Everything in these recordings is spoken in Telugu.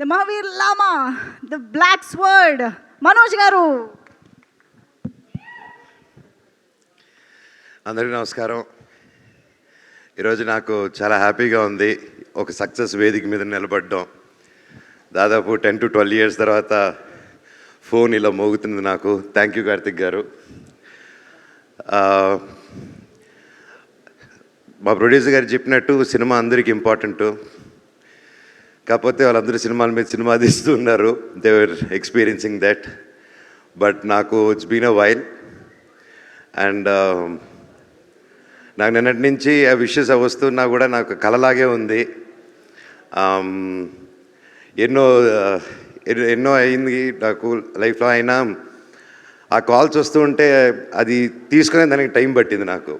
ద మహావీర్ లామా ద బ్లాక్ స్వర్డ్ మనోజ్ గారు అందరికీ నమస్కారం. ఈరోజు నాకు చాలా హ్యాపీగా ఉంది. ఒక సక్సెస్ వేదిక మీద నిలబడడం. దాదాపు టెన్ టు ట్వెల్వ్ ఇయర్స్ తర్వాత ఫోన్ ఇలా మోగుతుంది నాకు. థ్యాంక్ యూ కార్తిక్ గారు. మా ప్రొడ్యూసర్ గారు చెప్పినట్టు సినిమా అందరికీ ఇంపార్టెంట్. కాకపోతే వాళ్ళందరూ సినిమాల మీద సినిమా తీస్తూ ఉన్నారు they were experiencing that but నాకు it's been a while and నాకు నిన్నటి నుంచి ఆ విషెస్ వస్తున్నా కూడా నాకు కలలాగే ఉంది. Um, ఎన్నో uh, ఎన్నో- ఎన్నో అయింది నాకు లైఫ్లో అయినా. ఆ కాల్స్ వస్తూ ఉంటే అది తీసుకునే దానికి టైం పట్టింది నాకు.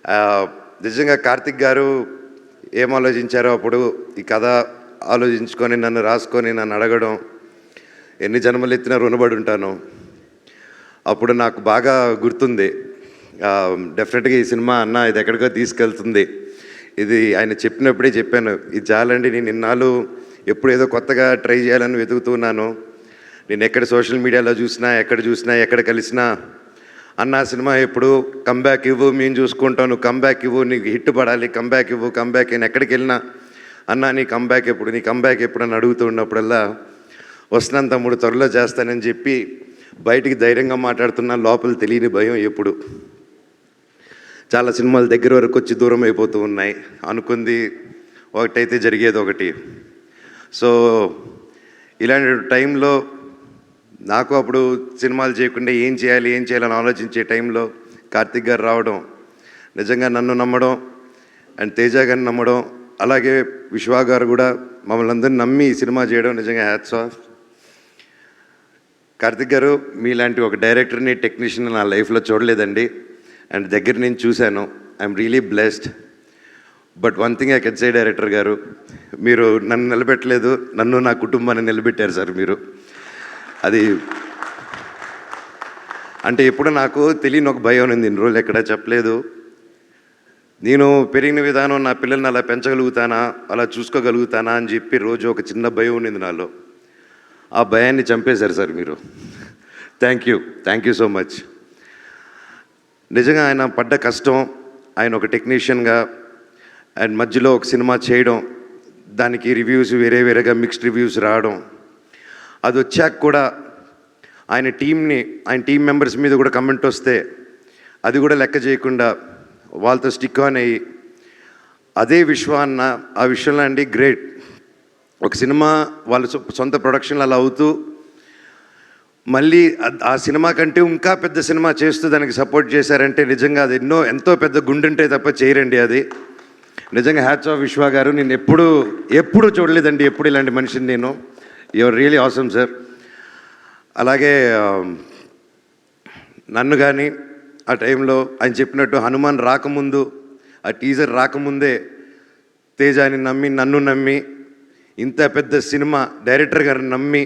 Uh, నిజంగా కార్తిక్ గారు ఏం ఆలోచించారో అప్పుడు ఈ కథ ఆలోచించుకొని నన్ను రాసుకొని నన్ను అడగడం ఎన్ని జన్మలు ఎత్తినా రుణపడి ఉంటాను. అప్పుడు నాకు బాగా గుర్తుంది. డెఫినెట్గా ఈ సినిమా అన్న ఇది ఎక్కడికో తీసుకెళ్తుంది. ఇది ఆయన చెప్పినప్పుడే చెప్పాను. ఇది చాలండి నేను ఇన్నాళ్ళు ఎప్పుడు ఏదో కొత్తగా ట్రై చేయాలని వెతుకుతున్నాను నేను ఎక్కడ సోషల్ మీడియాలో చూసినా ఎక్కడ చూసినా ఎక్కడ కలిసినా అన్న సినిమా ఎప్పుడు? కంబ్యాక్ ఇవ్వు మేము చూసుకుంటాను నువ్వు కంబ్యాక్ ఇవ్వు నీకు హిట్ పడాలి. కంబ్యాక్ ఇవ్వు కంబ్యాక్ నేను ఎక్కడికి వెళ్ళినా? అన్న నీ కంబ్యాక్ ఎప్పుడు? నీ కంబ్యాక్ ఎప్పుడు? అని అడుగుతూ ఉన్నప్పుడల్లా వస్తున్నంత మూడు త్వరలో చేస్తానని చెప్పి బయటికి ధైర్యంగా మాట్లాడుతున్నా లోపల తెలియని భయం ఎప్పుడు. చాలా సినిమాలు దగ్గర వరకు వచ్చి దూరం అయిపోతూ ఉన్నాయి. అనుకుంది ఒకటైతే జరిగేది ఒకటి. సో ఇలాంటి టైంలో నాకు అప్పుడు సినిమాలు చేయకుండా ఏం చేయాలి ఏం చేయాలని ఆలోచించే టైంలో కార్తిక్ గారు రావడం నిజంగా నన్ను నమ్మడం అండ్ తేజ గారిని నమ్మడం అలాగే విశ్వా గారు కూడా మమ్మల్ని అందరిని నమ్మి ఈ సినిమా చేయడం నిజంగా హ్యాట్స్ ఆఫ్. కార్తిక్ గారు మీలాంటి ఒక డైరెక్టర్ని టెక్నీషియన్ నా లైఫ్లో చూడలేదండి. అండ్ దగ్గర నుంచి చూశాను. I'm really blessed. But one thing I can say director గారు మీరు నన్ను నిలబెట్టలేదు నన్ను నా కుటుంబాన్ని నిలబెట్టారు సార్ మీరు. అది అంటే ఎప్పుడు నాకు తెలియని ఒక భయం ఉంది. ఇన్ని రోజులు ఎక్కడా చెప్పలేదు. నేను పెరిగిన విధానం నా పిల్లల్ని అలా పెంచగలుగుతానా అలా చూసుకోగలుగుతానా అని చెప్పి రోజు ఒక చిన్న భయం ఉండింది నాలో. ఆ భయాన్ని చంపేశారు సార్ మీరు. Thank you thank you so much నిజంగా ఆయన పడ్డ కష్టం ఆయన ఒక టెక్నీషియన్గా అండ్ మధ్యలో ఒక సినిమా చేయడం దానికి రివ్యూస్ వేరే వేరేగా మిక్స్డ్ రివ్యూస్ రావడం అది వచ్చాక కూడా ఆయన టీంని ఆయన టీం మెంబర్స్ మీద కూడా కమెంట్ వస్తే అది కూడా లెక్క చేయకుండా వాళ్ళతో స్టిక్ ఆన్ అయ్యి అదే విశ్వ అన్న ఆ విషయంలో అండి గ్రేట్. ఒక సినిమా వాళ్ళ సొంత ప్రొడక్షన్లు అలా అవుతూ మళ్ళీ ఆ సినిమా కంటే ఇంకా పెద్ద సినిమా చేస్తూ దానికి సపోర్ట్ చేశారంటే నిజంగా అది ఎన్నో ఎంతో పెద్ద గుండుంటే తప్ప చేయరండి అది. నిజంగా హ్యాట్స్ ఆఫ్ విశ్వ గారు నేను ఎప్పుడు ఎప్పుడు చూడలేదండి ఎప్పుడు ఇలాంటి మనిషిని నేను. యువర్ రియలీ ఆసమ్ సార్ అలాగే um, నన్ను కానీ ఆ టైంలో ఆయన చెప్పినట్టు హనుమాన్ రాకముందు ఆ టీజర్ రాకముందే తేజాని నమ్మి నన్ను నమ్మి ఇంత పెద్ద సినిమా డైరెక్టర్ గారిని నమ్మి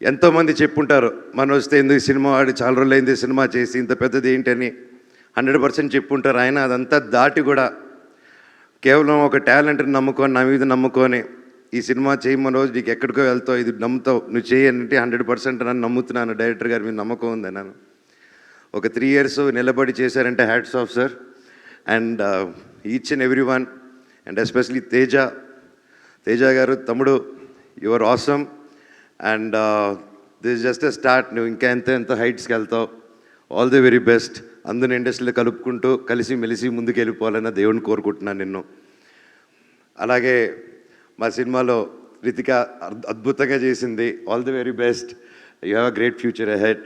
ఎంతోమంది చెప్పుంటారు మన వస్తే ఎందుకు సినిమా ఆడి చాలా రోజులు అయింది సినిమా చేసి ఇంత పెద్దది ఏంటని హండ్రెడ్ పర్సెంట్ చెప్పుంటారు. ఆయన అదంతా దాటి కూడా కేవలం ఒక టాలెంట్ని నమ్ముకొని నా మీద నమ్ముకొని ఈ సినిమా చేయమని రోజు నీకు ఎక్కడికో వెళ్తావు ఇది నమ్ముతావు. నువ్వు చేయనంటే హండ్రెడ్ పర్సెంట్ నన్ను నమ్ముతున్నాను డైరెక్టర్ గారు మీరు నమ్మకం ఉంది నన్ను. ఒక త్రీ ఇయర్స్ నిలబడి చేశారంటే hats off sir. And each and every one and especially Teja. Teja గారు తమ్ముడు your awesome and this just a start నువ్వు ఇంకా ఎంత ఎంత హైట్స్కి వెళ్తావు. ఆల్ ది వెరీ బెస్ట్ అందరిని ఇండస్ట్రీలో కలుపుకుంటూ కలిసి మెలిసి ముందుకు వెళ్ళిపోవాలని దేవుడిని కోరుకుంటున్నాను నిన్ను. అలాగే మా సినిమాలో రితిక అద్భుతంగా చేసింది. All the very best you have a great future ahead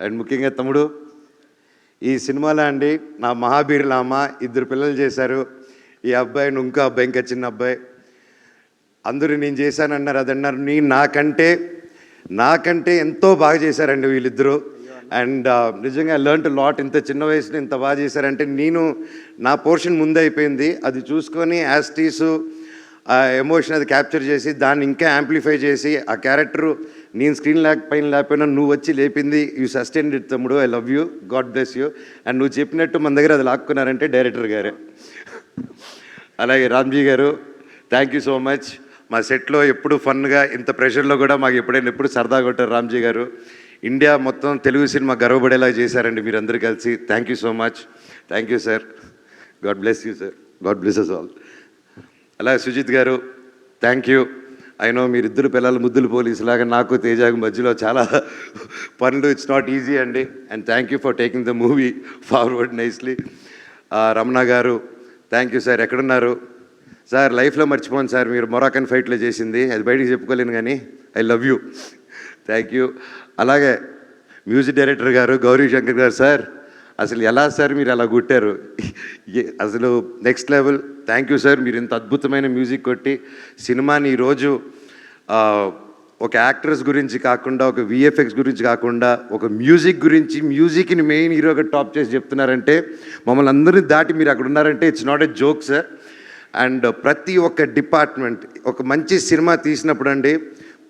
and ముఖ్యంగా తమ్ముడు ఈ సినిమాలో అండి నా మహాబీర్ లామ ఇద్దరు పిల్లలు చేశారు. ఈ అబ్బాయి ఇంకో అబ్బాయి ఇంకా చిన్న అబ్బాయి. అందరూ నేను చేశానన్నారు అది అన్నారు నీ నాకంటే నాకంటే ఎంతో బాగా చేశారండి వీళ్ళిద్దరూ. అండ్ uh, నిజంగా లర్న్ టు లాట్ ఇంత చిన్న వయసులో ఇంత బాగా చేశారంటే నేను నా పోర్షన్ ముందైపోయింది అది చూసుకొని యాస్టీసు ఆ ఎమోషన్ అది క్యాప్చర్ చేసి దాన్ని ఇంకా యాంప్లిఫై చేసి ఆ క్యారెక్టర్ నేను స్క్రీన్ లేక పైన లేకపోయినా నువ్వు వచ్చి లేపింది యూ సస్టైన్ ఇట్ తమ్ముడు I love you God bless you and నువ్వు చెప్పినట్టు మన దగ్గర అది లాక్కున్నారంటే డైరెక్టర్ గారే. అలాగే రామ్జీ గారు థ్యాంక్ యూ సో మచ్ మా సెట్లో ఎప్పుడు ఫన్గా ఇంత ప్రెషర్లో కూడా మాకు ఎప్పుడైనా ఎప్పుడు సరదా కొట్టారు రామ్జీ గారు. ఇండియా మొత్తం తెలుగు సినిమా గర్వపడేలా చేశారండి మీరందరూ కలిసి. Thank you so much thank you sir God bless you sir God bless us all అలాగే సుజిత్ గారు థ్యాంక్ యూ అయినో మీరిద్దరు పిల్లలు ముద్దులు పోలీసు లాగా నాకు తేజాకు మధ్యలో చాలా పనులు ఇట్స్ నాట్ ఈజీ అండి. And thank you for taking the movie forward nicely Ramana గారు థ్యాంక్ యూ సార్ ఎక్కడున్నారు? సార్ లైఫ్లో మర్చిపోను సార్ మీరు మొరాకన్ ఫైట్లో చేసింది. అది బయటికి చెప్పుకోలేను కానీ I love you thank you అలాగే మ్యూజిక్ డైరెక్టర్ గారు గౌరీ శంకర్ గారు సార్ అసలు ఎలా సార్ మీరు అలా కుట్టారు? అసలు next level. Thank you sir మీరు ఇంత అద్భుతమైన మ్యూజిక్ కొట్టి సినిమాని ఈరోజు ఒక యాక్ట్రెస్ గురించి కాకుండా ఒక విఎఫ్ఎక్స్ గురించి కాకుండా ఒక మ్యూజిక్ గురించి మ్యూజిక్ని మెయిన్ హీరోగా టాప్ చేసి చెప్తున్నారంటే మమ్మల్ని అందరినీ దాటి మీరు అక్కడ ఉన్నారంటే it's not a joke sir and ప్రతి ఒక్క డిపార్ట్మెంట్ ఒక మంచి సినిమా తీసినప్పుడు అండి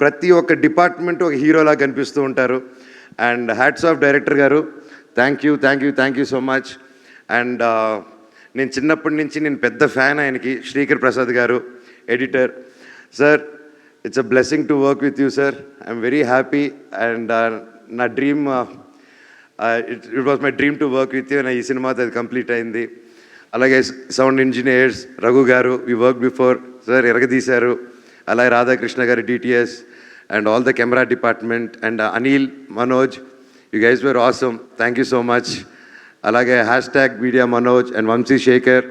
ప్రతి ఒక్క డిపార్ట్మెంట్ ఒక హీరోలా కనిపిస్తూ ఉంటారు. అండ్ హ్యాట్స్ ఆఫ్ డైరెక్టర్ గారు. Thank you thank you thank you so much and నేను చిన్నప్పటి నుంచి నేను పెద్ద ఫ్యాన్ ఆయనకి శ్రీకర్ ప్రసాద్ గారు editor. Sir it's a blessing to work with you sir I'm very happy and నా dream it it was my dream to work with you ఈ సినిమాతో అది కంప్లీట్ అయింది. అలాగే సౌండ్ ఇంజనీర్స్ రఘు గారు వి వర్క్ బిఫోర్ సార్ ఎరగదీశారు. అలాగే రాధాకృష్ణ గారు DTS and all the camera department and Anil Manoj you guys were awesome thank you so much అలాగే hashtag media Manoj and Vamsi Sekhar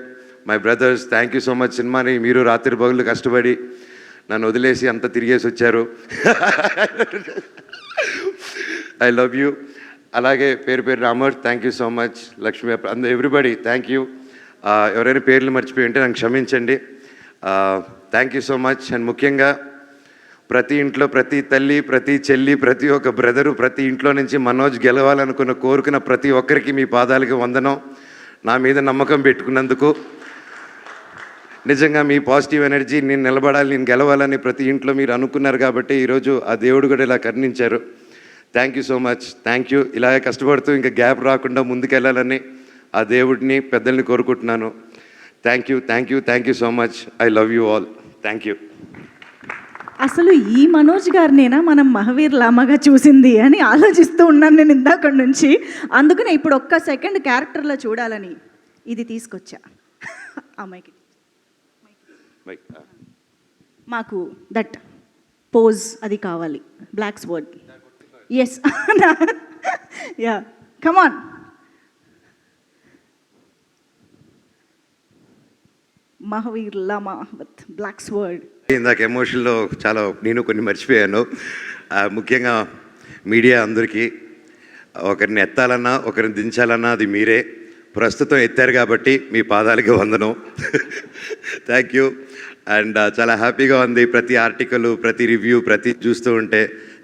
my brothers thank you so much సినిమాని మీరు రాత్రి పగులు కష్టపడి నన్ను వదిలేసి అంత తిరిగేసి వచ్చారు. ఐ లవ్ యూ అలాగే పేరు పేరు Ramar thank you so much Lakshmi అందరూ ఎవ్రీబడి థ్యాంక్ యూ ఎవరైనా పేర్లు మర్చిపోయి ఉంటే నాకు క్షమించండి. Thank you so much and ముఖ్యంగా ప్రతి ఇంట్లో ప్రతి తల్లి ప్రతి చెల్లి ప్రతి ఒక్క బ్రదరు ప్రతి ఇంట్లో నుంచి మనోజ్ గెలవాలనుకున్న కోరుకున్న ప్రతి ఒక్కరికి మీ పాదాలకి వందనం. నా మీద నమ్మకం పెట్టుకున్నందుకు. నిజంగా మీ పాజిటివ్ ఎనర్జీ నేను నిలబడాలి నేను గెలవాలని ప్రతి ఇంట్లో మీరు అనుకున్నారు కాబట్టి ఈరోజు ఆ దేవుడు కూడా ఇలా కర్ణించారు. Thank you so much thank you ఇలాగే కష్టపడుతూ ఇంకా గ్యాప్ రాకుండా ముందుకెళ్ళాలని ఆ దేవుడిని పెద్దల్ని కోరుకుంటున్నాను. Thank you thank you thank you so much I love you all thank you అసలు ఈ మనోజ్ గారినేనా మనం మహావీర్ లామాగా చూసింది అని ఆలోచిస్తూ ఉన్నాను నేను ఇందాక నుంచి. అందుకనే ఇప్పుడు ఒక్క సెకండ్ క్యారెక్టర్లో చూడాలని ఇది తీసుకొచ్చా? అమ్మాయికి మాకు. దట్ పోజ్ అది కావాలి. Blacks word. Yes ya come on Mahavir Lama with blacks word ఇందాక ఎమోషన్లో చాలా నేను కొన్ని మర్చిపోయాను. ముఖ్యంగా మీడియా అందరికీ ఒకరిని ఎత్తాలన్నా ఒకరిని దించాలన్నా అది మీరే. ప్రస్తుతం ఎత్తారు కాబట్టి మీ పాదాలకి వందనం. థ్యాంక్ యూ అండ్ చాలా హ్యాపీగా ఉంది. ప్రతి ఆర్టికల్ ప్రతి రివ్యూ ప్రతి చూస్తూ ఉంటే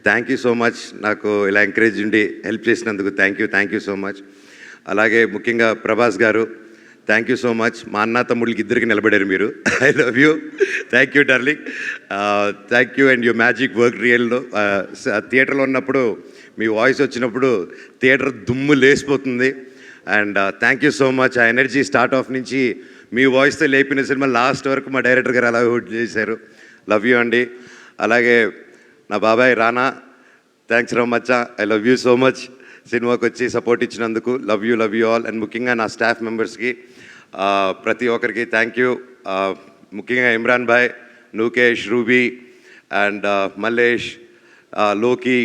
థ్యాంక్ యూ సో మచ్ నాకు ఇలా ఎంకరేజ్ ఉండి హెల్ప్ చేసినందుకు thank you thank you so much అలాగే ముఖ్యంగా ప్రభాస్ గారు థ్యాంక్ యూ సో మచ్ మా అన్న తమ్ముళ్ళకి ఇద్దరికి నిలబడారు మీరు. I love you thank you darling thank you and you magic work రియల్లో థియేటర్లో ఉన్నప్పుడు మీ వాయిస్ వచ్చినప్పుడు థియేటర్ దుమ్ము లేసిపోతుంది. And thank you so much ఆ ఎనర్జీ స్టార్ట్ ఆఫ్ నుంచి మీ వాయిస్తో లేపిన సినిమా లాస్ట్ వరకు మా డైరెక్టర్ గారు అలా హోల్డ్ చేశారు. లవ్ యూ అండి. అలాగే నా బాబాయ్ రానా థ్యాంక్స్ రో much I love you so much సినిమాకి వచ్చి సపోర్ట్ ఇచ్చినందుకు. Love you love you all and ముఖ్యంగా నా స్టాఫ్ మెంబర్స్కి ప్రతి ఒక్కరికి థ్యాంక్ యూ ముఖ్యంగా ఇమ్రాన్ భాయ్ నూకేష్ రూబీ అండ్ మల్లేష్లోకి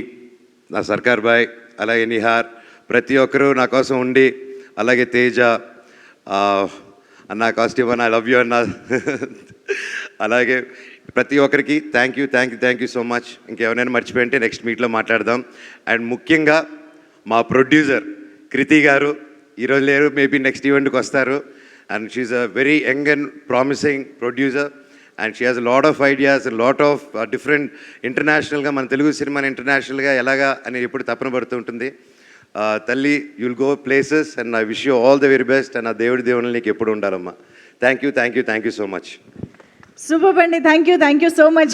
నా సర్కార్ భాయ్ అలాగే నిహార్ ప్రతి ఒక్కరూ నా కోసం ఉండి అలాగే తేజ అన్న కాస్ట్యూమ్ అన్న ఐ లవ్ యూ అన్న. అలాగే ప్రతి ఒక్కరికి thank you thank you thank you so much ఇంకెవరైనా మర్చిపోయింటే నెక్స్ట్ మీట్లో మాట్లాడదాం. అండ్ ముఖ్యంగా మా ప్రొడ్యూసర్ కృతి గారు ఈరోజు లేరు మేబీ నెక్స్ట్ ఈవెంట్కి వస్తారు. And she's a very young and promising producer and she has lot of ideas lot of different ఇంటర్నేషనల్గా మన తెలుగు సినిమాని ఇంటర్నేషనల్గా ఎలాగా అని ఎప్పుడు తపన పడుతుంటుంది uh, తల్లి you'll go places and I wish you all the very best and ఆ దేవుడి దేవుని నీకు ఎప్పుడు ఉండాలమ్మా. Thank you thank you thank you so much super అండి thank you thank you so much